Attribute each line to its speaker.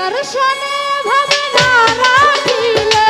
Speaker 1: তার শনে ভাব না রাখিলে